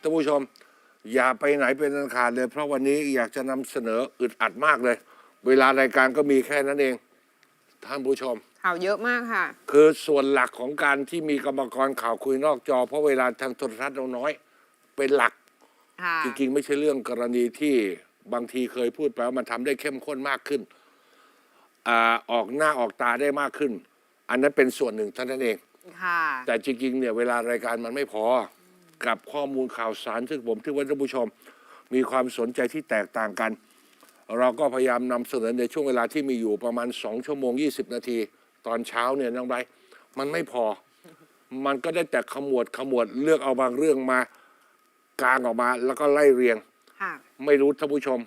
ท่านผู้ชม อย่าไปไหนเป็นอันขาดเลย เพราะวันนี้อยากจะนำเสนออึดอัดมากเลย เวลารายการก็มีแค่นั้นเอง ท่านผู้ชม ข่าวเยอะมากค่ะ คือส่วนหลักของการที่มีกรรมกรข่าวคุยนอกจอ เพราะเวลาทางโทรทัศน์เราน้อย เป็นหลัก ค่ะจริงๆ ไม่ใช่เรื่องกรณีที่บางทีเคยพูดไปว่ามันทำได้เข้มข้นมากขึ้นอาออกหน้าออกตาได้มากขึ้น อันนั้นเป็นส่วนหนึ่งเท่านั้นเอง ค่ะ แต่จริงๆเนี่ยเวลารายการมันไม่พอ กับข้อมูลข่าวสาร ซึ่งผมที่ว่าท่านผู้ชม มีความสนใจที่แตกต่างกัน เราก็พยายามนำเสนอในช่วงเวลาที่มีอยู่ประมาณ 2 ชั่วโมง 20 นาที ตอนเช้าเนี่ยน้องไบร์ทมันไม่พอ มันก็ได้แต่ขมวดขมวดเลือกเอาบางเรื่องมากลางออกมา แล้วก็ไล่เรียง ค่ะ ไม่รู้ท่านผู้ชม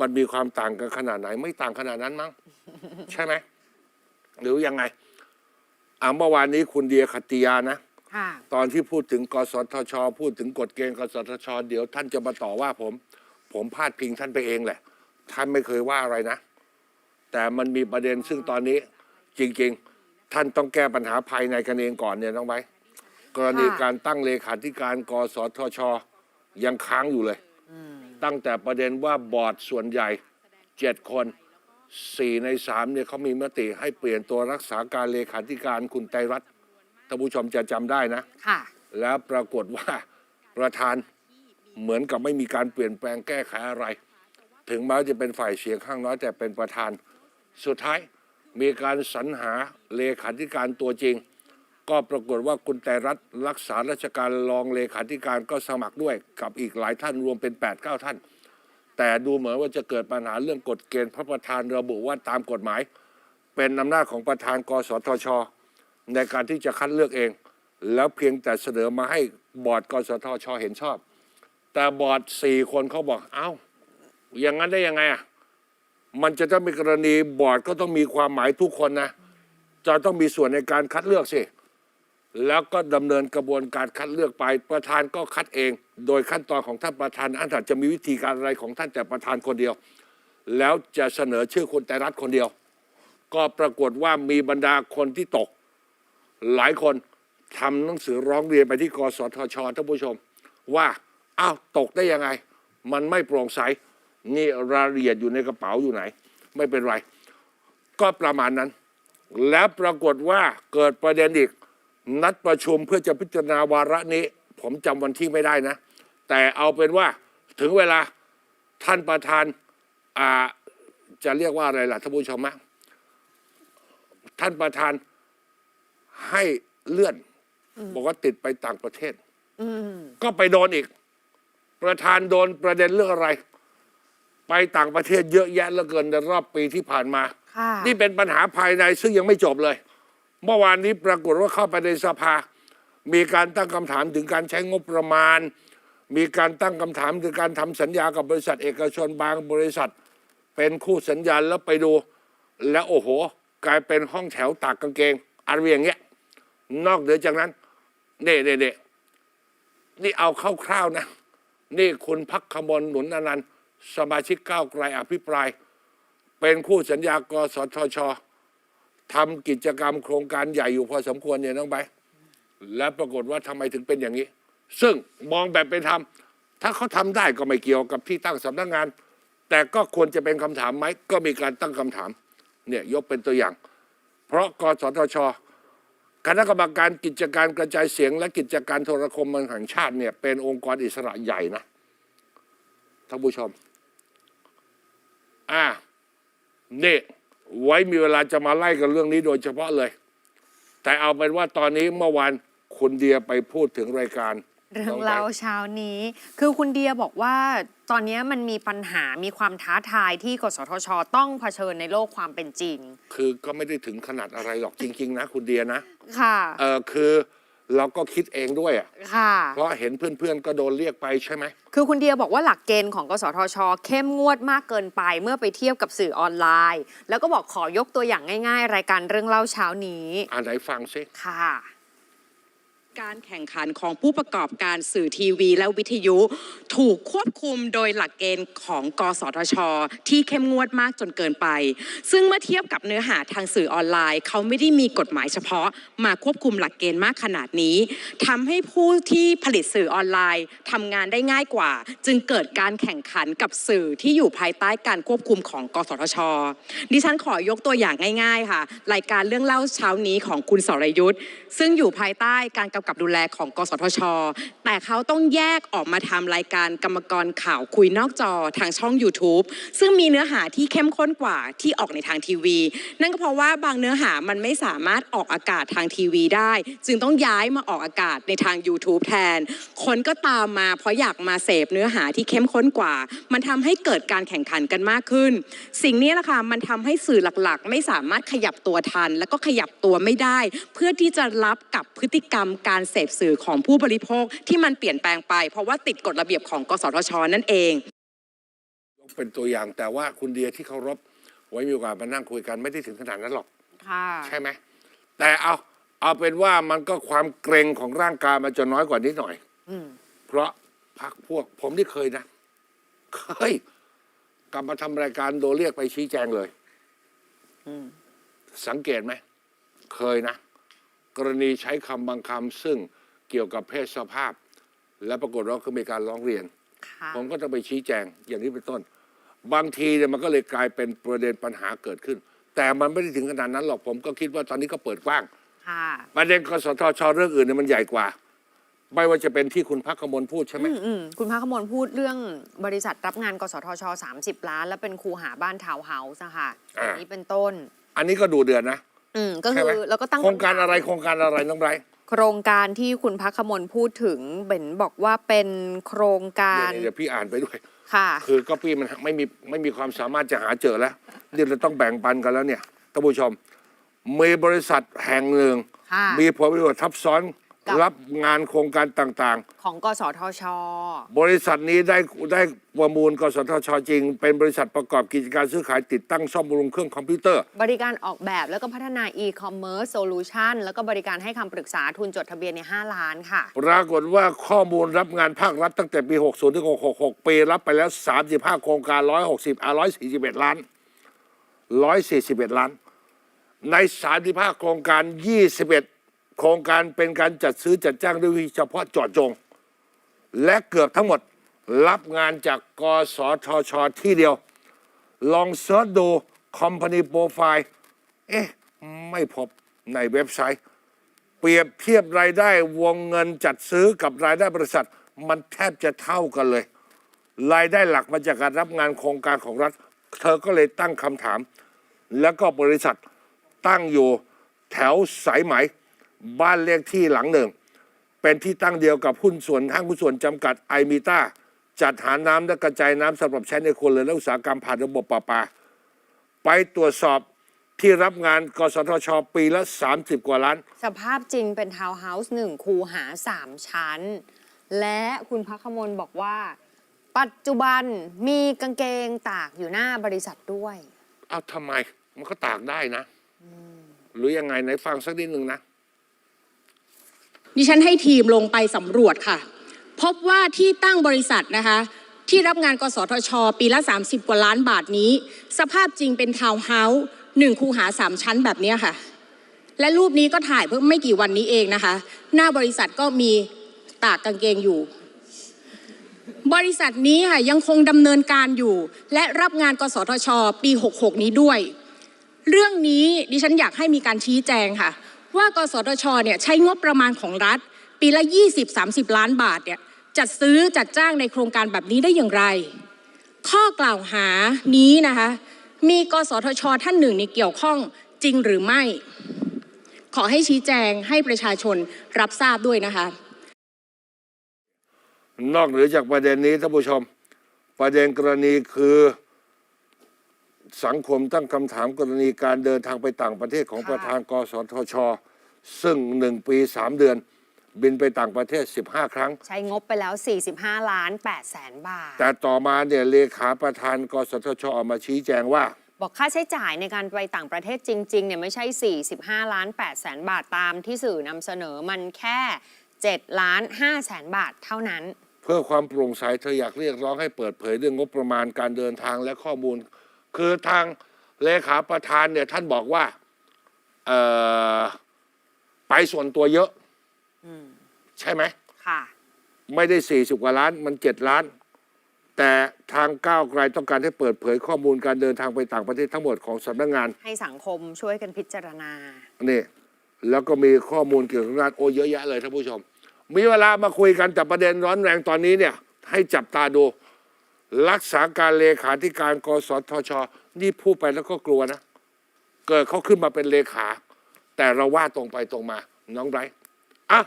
มันมีความต่างกันขนาดไหน ไม่ต่างขนาดนั้นมั้ง ใช่ไหม หรือยังไงอ่าเมื่อวานนี้คุณเดียขตติยานะ ค่ะตอนที่พูดถึงกสทช พูดถึงกฎเกณฑ์กสทช เดี๋ยวท่านจะมาต่อว่าผม ผมพาดพิงท่านไปเองแหละ ท่านไม่เคยว่าอะไรนะ แต่มันมีประเด็นซึ่งตอนนี้จริง ๆ ท่านต้องแก้ปัญหาภายในกันเองก่อนเนี่ยน้องไบร์ทกรณีการตั้งเลขาธิการกสทช ยังค้างอยู่เลย ตั้งแต่ประเด็นว่าบอร์ดส่วนใหญ่เจ็ดคนสี่ในสามเนี่ยเขามีมติให้เปลี่ยนตัวรักษาการเลขาธิการคุณไตรรัตน์ ท่านผู้ชมจะจำได้นะ ค่ะ แล้วปรากฏว่าประธานเหมือนกับไม่มีการเปลี่ยนแปลงแก้ไขอะไร ถึงแม้จะเป็นฝ่ายเสียงข้างน้อยแต่เป็นประธาน สุดท้ายมีการสรรหาเลขาธิการตัวจริง ก็ปรากฏว่าคุณไตรรัตน์รักษาราชการรองเลขาธิการก็สมัครด้วยกับอีกหลายท่านรวมเป็น 8 9 ท่าน แต่ดูเหมือนว่าจะเกิดปัญหาเรื่องกฎเกณฑ์พระประธานระบุว่าตามกฎหมาย เป็นอำนาจของประธานกสทช ในการที่จะคัดเลือกเอง แล้วเพียงแต่เสนอมาให้บอร์ดกสทชเห็นชอบ แต่บอร์ดสี่คนเขาบอกเอ้า อย่างนั้นได้ยังไงอะมันจะต้องมีกรณีบอร์ดก็ต้องมีความหมายทุกคนนะ จะต้องมีส่วนในการคัดเลือกสิแล้วก็ดำเนินกระบวนการคัดเลือกไป ประธานก็คัดเอง โดยขั้นตอนของท่านประธานอันอาจจะมีวิธีการอะไรของท่านแต่ประธานคนเดียว แล้วจะเสนอชื่อคุณไตรรัตน์คนเดียว ก็ปรากฏว่ามีบรรดาคนที่ตก หลายคนทำหนังสือร้องเรียนไปที่กสทชท่านผู้ชม ว่าอ้าวตกได้ยังไง มันไม่โปร่งใส นี่รายละเอียดอยู่ในกระเป๋าอยู่ไหน ไม่เป็นไร ก็ประมาณนั้น แล้วปรากฏว่าเกิดประเด็นอีก นัดประชุมเพื่อจะพิจารณาวาระนี้ ผมจำวันที่ไม่ได้นะ แต่เอาเป็นว่าถึงเวลาท่านประธานอ่าจะเรียกว่าอะไรล่ะท่านผู้ชมฮะท่านประธาน ให้เลื่อน บอกว่าติดไปต่างประเทศอืมก็ไปโดนอีก ประธานโดนประเด็นเรื่องอะไร ไปต่างประเทศเยอะแยะเหลือเกินในรอบปีที่ผ่านมาค่ะนี่เป็นปัญหาภายในซึ่งยังไม่จบเลย เมื่อวานนี้ปรากฏว่าเข้าไปในสภา มีการตั้งคำถามถึงการใช้งบประมาณ มีการตั้งคำถามถึงการทำสัญญากับบริษัท เอกชนบางบริษัท เป็นคู่สัญญาณแล้วไปดู แล้วโอ้โห กลายเป็นห้องแถวตากกางเกงอะไรอย่างเงี้ย นอกเหนือจากนั้นเน่เน่เน่นี่เอาคร่าวๆนะ นี่คุณพักขมลหนุนอนันต์สมาชิกก้าวไกลอภิปราย เป็นคู่สัญญากสทชทำกิจกรรมโครงการใหญ่อยู่พอสมควรเนี่ยน้องใบและปรากฏว่าทำไมถึงเป็นอย่างนี้ ซึ่งมองแบบเป็นธรรมถ้าเขาทำได้ก็ไม่เกี่ยวกับที่ตั้งสำนักงาน แต่ก็ควรจะเป็นคำถามไหมก็มีการตั้งคำถามเนี่ยยกเป็นตัวอย่าง เพราะกสทช คณะกรรมการกิจการกระจายเสียง และกิจการโทรคมแห่งชาติเนี่ยเป็นองค์กรอิสระใหญ่นะท่านผู้ชม อ่านี่ไว้มีเวลาจะมาไล่กันเรื่องนี้โดยเฉพาะเลย แต่เอาเป็นว่าตอนนี้เมื่อวานคุณเดียไปพูดถึงรายการ เรื่องน้ไบเล่าเช้านี้ คือคุณเดียบอกว่าตอนนี้มันมีปัญหามีความท้าทายที่กสทช ต้องเผชิญในโลกความเป็นจริง คือก็ไม่ได้ถึงขนาดอะไรหรอกจริง ๆ นะ คุณเดียนะค่ะเออคือเราก็คิดเองด้วยอะค่ะ เพราะเห็นเพื่อนๆ ก็โดนเรียกไปใช่ไหม คือคุณเดียบอกว่าหลักเกณฑ์ของกสทช เข้มงวดมากเกินไปเมื่อไปเทียบกับสื่อออนไลน์ แล้วก็บอกขอยกตัวอย่างง่าย ๆ รายการเรื่องเล่าเช้านี้ อ่านไหนฟังซิค่ะ การแข่งขันของผู้ประกอบการสื่อทีวี และวิทยุ ถูกควบคุมโดยหลักเกณฑ์ของ กสทช ที่เข้มงวดมากจนเกินไป ซึ่งเมื่อเทียบกับเนื้อหาทางสื่อออนไลน์ เขาไม่ได้มีกฎหมายเฉพาะ มาควบคุมหลักเกณฑ์มากขนาดนี้ทำให้ผู้ที่ผลิตสื่อออนไลน์ทำงานได้ง่ายกว่า จึงเกิดการแข่งขันกับสื่อที่อยู่ภายใต้การควบคุมของ กสทช ดิฉันขอยกตัวอย่างง่าย ๆ ค่ะ รายการเรื่องเล่าเช้านี้ของคุณสรยุทธ์ซึ่งอยู่ภายใต้การกำกับดูแลของกสทช แต่เขาต้องแยกออกมาทำรายการกรรมกรข่าวคุยนอกจอทางช่อง YouTube ซึ่งมีเนื้อหาที่เข้มข้นกว่าที่ออกในทางทีวี นั่นก็เพราะว่าบางเนื้อหามันไม่สามารถออกอากาศทางทีวีได้ จึงต้องย้ายมาออกอากาศในทาง YouTube แทน คนก็ตามมาเพราะอยากมาเสพเนื้อหาที่เข้มข้นกว่า มันทำให้เกิดการแข่งขันกันมากขึ้น สิ่งนี้แหละค่ะมันทำให้สื่อหลักๆ ไม่สามารถขยับตัวทัน แล้วก็ขยับตัวไม่ได้ เพื่อที่จะรับกับพฤติกรรมการเสพสื่อของผู้บริโภคที่มันเปลี่ยนแปลงไป เพราะว่าติดกฎระเบียบของกสทช นั่นเองยกเป็นตัวอย่างแต่ว่าคุณเดียที่เคารพไว้มีโอกาสมานั่งคุยกันไม่ได้ถึงขนาดนั้นหรอก ค่ะ ใช่ไหมแต่เอาเอาเป็นว่ามันก็ความเกรงของร่างกายมันจะน้อยกว่านิดหน่อย อืม เพราะพักพวกผมที่เคยนะ เคย กลับมาทำรายการโดนเรียกไปชี้แจงเลย อืม สังเกตไหม เคยนะ กรณีใช้คำบางคำซึ่งเกี่ยวกับเพศสภาพ และปรากฏว่าก็มีการร้องเรียน ค่ะผมก็ต้องไปชี้แจงอย่างนี้เป็นต้น บางทีเนี่ยมันก็เลยกลายเป็นประเด็นปัญหาเกิดขึ้น แต่มันไม่ได้ถึงขนาดนั้นหรอกผมก็คิดว่าตอนนี้ก็เปิดกว้าง ค่ะ ประเด็นกสทชเรื่องอื่นเนี่ยมันใหญ่กว่า ไม่ว่าจะเป็นที่คุณพักขมลพูดใช่ไหม อืมอืมคุณพักขมลพูดเรื่องบริษัทรับงานกสทช 30 ล้าน แล้วเป็นคูหาบ้านทาวน์เฮาส์นะคะอ่าอันนี้เป็นต้น อันนี้ก็ดูเดือนนะ อืมก็ใช่คืไหมอแล้วก็ตั้งโครงการำถมอะไรโครงการอะไรน้องไบรท์โครงการที่คุณพักขมลพูดถึงเบนบอกว่าเป็นโครงการเดี๋ยวเดี๋ยวพี่อ่านไปด้วย ค่ะคือก็พี่มันไม่มีไม่มีความสามารถจะหาเจอแล้วนี่เราต้องแบ่งปันกันแล้วเนี่ยท่านผู้ชมมีบริษัทแห่งหนึ่ง ค่ะ มีผลประโยชน์ทับซ้อน กับ รับงานโครงการต่างของกสทช ๆ บริษัทนี้ได้ได้ประมูลกสทชจริง เป็นบริษัทประกอบกิจการซื้อขายติดตั้งซ่อมบำรุงเครื่องคอมพิวเตอร์ บริการออกแบบแล้วก็พัฒนา e-commerce solution แล้วก็บริการให้คำปรึกษาทุนจดทะเบียนใน 5 ล้านค่ะ ปรากฏว่าข้อมูลรับงานภาครัฐตั้งแต่ปี 60 ถึง 66 ปี รับไปแล้ว 35 โครงการ 160อะ141 ล้าน 141 ล้าน ใน 35 โครงการ 21 โครงการเป็นการจัดซื้อจัดจ้างด้วยวิธีเฉพาะเจาะจง และเกือบทั้งหมดรับงานจากกสทช ที่เดียว ลองเสิร์ชดู Company Profile เอ๊ะ ไม่พบในเว็บไซต์ เปรียบเทียบรายได้วงเงินจัดซื้อกับรายได้บริษัท มันแทบจะเท่ากันเลย รายได้หลักมาจากการรับงานโครงการของรัฐ เธอก็เลยตั้งคำถาม แล้วก็บริษัทตั้งอยู่แถวสายไหม บ้านเลขที่หลังหนึ่ง เป็นที่ตั้งเดียวกับหุ้นส่วนห้างหุ้นส่วนจำกัดไอมิต้าจัดหาน้ำและกระจายน้ำสำหรับใช้ในครัวเรือนและอุตสาหกรรมผ่านระบบประปา ไปตรวจสอบที่รับงานกสทช ปีละ 30 กว่าล้าน สภาพจริงเป็นทาวน์เฮาส์หนึ่งคูหา3ชั้น และคุณพักขมลบอกว่า ปัจจุบันมีกางเกงตากอยู่หน้าบริษัทด้วย เอาทำไม มันก็ตากได้นะ หรือยังไงไหนฟังสักนิดหนึ่งนะ ดิฉันให้ทีมลงไปสำรวจค่ะ พบว่าที่ตั้งบริษัทนะคะ ที่รับงานกสทช ปีละ 30 กว่าล้านบาทนี้ สภาพจริงเป็นทาวน์เฮาส์หนึ่งคูหาสามชั้นแบบนี้ค่ะ และรูปนี้ก็ถ่ายเพิ่งไม่กี่วันนี้เองนะคะ หน้าบริษัทก็มีตากกางเกงอยู่ บริษัทนี้ค่ะยังคงดำเนินการอยู่ และรับงานกสทช ปี 66 นี้ด้วย เรื่องนี้ดิฉันอยากให้มีการชี้แจงค่ะ ว่ากสทชเนี่ยใช้งบประมาณของรัฐ ปีละ 20-30 ล้านบาทเนี่ยจัดซื้อจัดจ้างในโครงการแบบนี้ได้อย่างไร ข้อกล่าวหานี้นะคะมีกสทช ท่านหนึ่งในเกี่ยวข้องจริงหรือไม่ ขอให้ชี้แจงให้ประชาชนรับทราบด้วยนะคะ นอกเหนือจากประเด็นนี้ท่านผู้ชม ประเด็นกรณีคือ สังคมตั้งคำถามกรณีการเดินทางไปต่างประเทศของค่ะ ประธานกสทช ซึ่งหนึ่งปีสามเดือน บินไปต่างประเทศ 15 ครั้ง ใช้งบไปแล้ว 45 ล้าน8แสนบาท แต่ต่อมาเนี่ยเลขาประธานกสทช ออกมาชี้แจงว่า บอกค่าใช้จ่ายในการไปต่างประเทศจริงๆเนี่ยไม่ใช่ 45 ล้าน8แสนบาทตามที่สื่อนำเสนอมันแค่ 7 ล้าน5แสนบาทเท่านั้น เพื่อความโปร่งใสเธออยากเรียกร้องให้เปิดเผยเรื่องงบประมาณการเดินทางและข้อมูล คือทางเลขาประธานเนี่ยท่านบอกว่าเอ่อไปส่วนตัวเยอะใช่ไหม ค่ะ ไม่ได้ 40 กว่าล้านมัน 7 ล้าน แต่ทางก้าวไกลต้องการให้เปิดเผยข้อมูลการเดินทางไปต่างประเทศทั้งหมดของสำนักงานให้สังคมช่วยกันพิจารณา นี่แล้วก็มีข้อมูลเกี่ยวกับงานโอเยอะแยะเลยท่านผู้ชม มีเวลามาคุยกันแต่ประเด็นร้อนแรงตอนนี้เนี่ย ให้จับตาดู รักษาการเลขาธิการกสทช นี่พูดไปแล้วก็กลัวนะ เกิดเขาขึ้นมาเป็นเลขา แต่เราว่าตรงไปตรงมา น้องไบรท์อะ